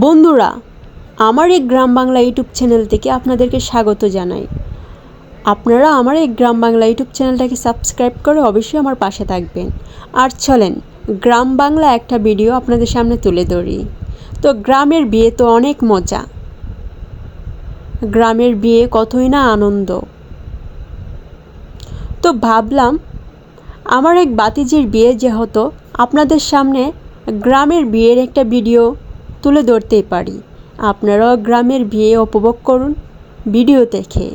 বন্ধুরা, আমার এই গ্রাম বাংলা ইউটিউব চ্যানেল থেকে আপনাদেরকে স্বাগত জানাই। আপনারা আমার এই গ্রাম বাংলা ইউটিউব চ্যানেলটাকে সাবস্ক্রাইব করে অবশ্যই আমার পাশে থাকবেন। আর চলেন, গ্রাম বাংলা একটা ভিডিও আপনাদের সামনে তুলে ধরি। তো গ্রামের বিয়ে তো অনেক মজা। গ্রামের বিয়ে কতই না আনন্দ। তো ভাবলাম, আমার এক বাতিজির বিয়ে যে হতো, আপনাদের সামনে গ্রামের বিয়ের একটা ভিডিও তুলে ধরতেই পারি। আপনারাও গ্রামের বিয়ে উপভোগ করুন। ভিডিও দেখে।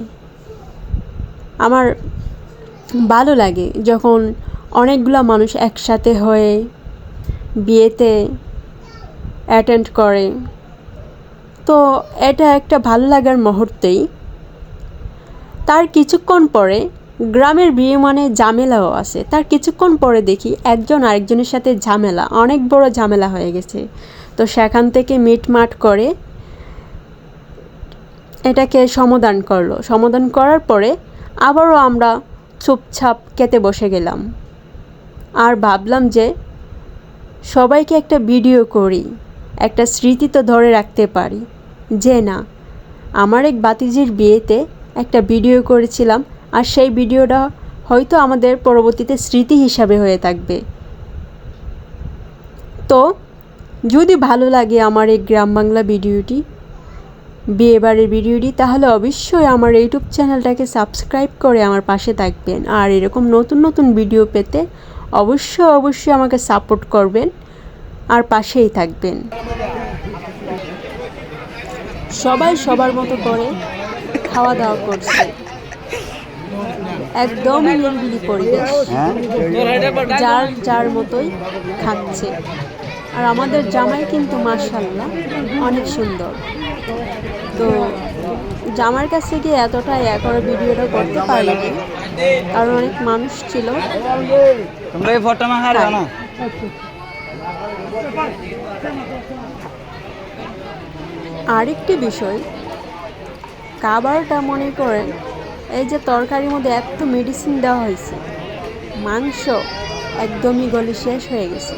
আমার ভালো লাগে যখন অনেকগুলো মানুষ একসাথে হয়ে বিয়েতে অ্যাটেন্ড করে। তো এটা একটা ভালো লাগার মুহূর্তেই। তার কিছুক্ষণ পরে গ্রামের বিয়ে মানে ঝামেলাও আছে। তার কিছুক্ষণ পরে দেখি একজন আরেকজনের সাথে ঝামেলা, অনেক বড় ঝামেলা হয়ে গেছে। তো সেখান থেকে মিটমাট করে এটাকে সমাধান করল। সমাধান করার পরে আবারও আমরা চুপচাপ কেটে বসে গেলাম। আর ভাবলাম যে সবাইকে একটা ভিডিও করি, একটা স্মৃতি তো ধরে রাখতে পারি যে না, আমার এক বাতিজির বিয়েতে একটা ভিডিও করেছিলাম আর সেই ভিডিওটা হয়তো আমাদের পরবর্তীতে স্মৃতি হিসাবে হয়ে থাকবে। তো যদি ভালো লাগে আমার এই গ্রাম বাংলা ভিডিওটি বিয়েবাড়ির ভিডিওটি তাহলে অবশ্যই আমার ইউটিউব চ্যানেলটাকে সাবস্ক্রাইব করে আমার পাশে থাকবেন। আর এরকম নতুন নতুন ভিডিও পেতে অবশ্যই অবশ্যই আমাকে সাপোর্ট করবেন আর পাশেই থাকবেন। সবাই সবার মতো করে খাওয়া দাওয়া করছে। একদম নিরিবিলি পরিবেশ। যার যার মতোই খাচ্ছে। আর আমাদের জামাই কিন্তু মার্শাল্লাহ অনেক সুন্দর। তো জামার কাছে গিয়ে এতটাই একর ভিডিওটা করতে পারিনি কারণ অনেক মানুষ ছিল। তোমরা এই ফটো মাখা না আরেকটি বিষয় খাবারটা মনে করেন এই যে তরকারির মধ্যে এত মেডিসিন দেওয়া হয়েছে মাংস একদমই গলে শেষ হয়ে গেছে।